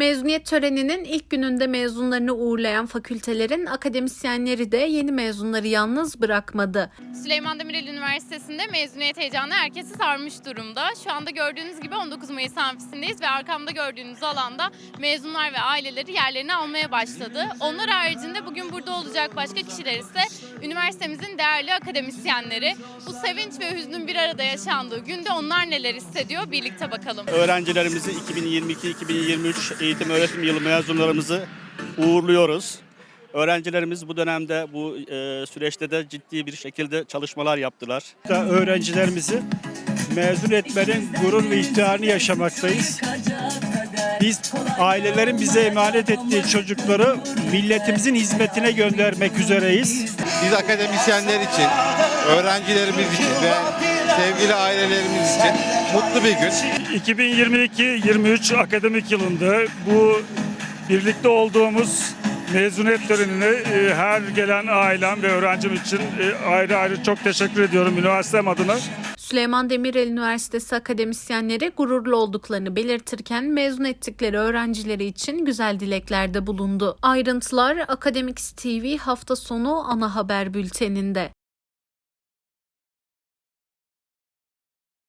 Mezuniyet töreninin ilk gününde mezunlarını uğurlayan fakültelerin akademisyenleri de yeni mezunları yalnız bırakmadı. Süleyman Demirel Üniversitesi'nde mezuniyet heyecanı herkesi sarmış durumda. Şu anda gördüğünüz gibi 19 Mayıs amfisindeyiz ve arkamda gördüğünüz alanda mezunlar ve aileleri yerlerini almaya başladı. Onlar haricinde bugün burada olacak başka kişiler ise üniversitemizin değerli akademisyenleri. Bu sevinç ve hüznün bir arada yaşandığı günde onlar neler hissediyor birlikte bakalım. Öğrencilerimizi 2022-2023 eğitim öğretim yılı mezunlarımızı uğurluyoruz. Öğrencilerimiz bu dönemde bu e, süreçte de ciddi bir şekilde çalışmalar yaptılar. da öğrencilerimizi mezun etmenin gurur ve iftiharını yaşamaktayız. Biz ailelerin bize emanet ettiği çocukları milletimizin hizmetine göndermek üzereyiz. Biz akademisyenler için, öğrencilerimiz için ve sevgili ailelerimiz için mutlu bir gün. 2022-23 akademik yılında bu birlikte olduğumuz mezuniyet törenine e, her gelen ailem ve öğrencim için e, ayrı ayrı çok teşekkür ediyorum üniversitem adına. Süleyman Demirel Üniversitesi akademisyenleri gururlu olduklarını belirtirken mezun ettikleri öğrencileri için güzel dileklerde bulundu. Ayrıntılar Akademiks TV hafta sonu ana haber bülteninde.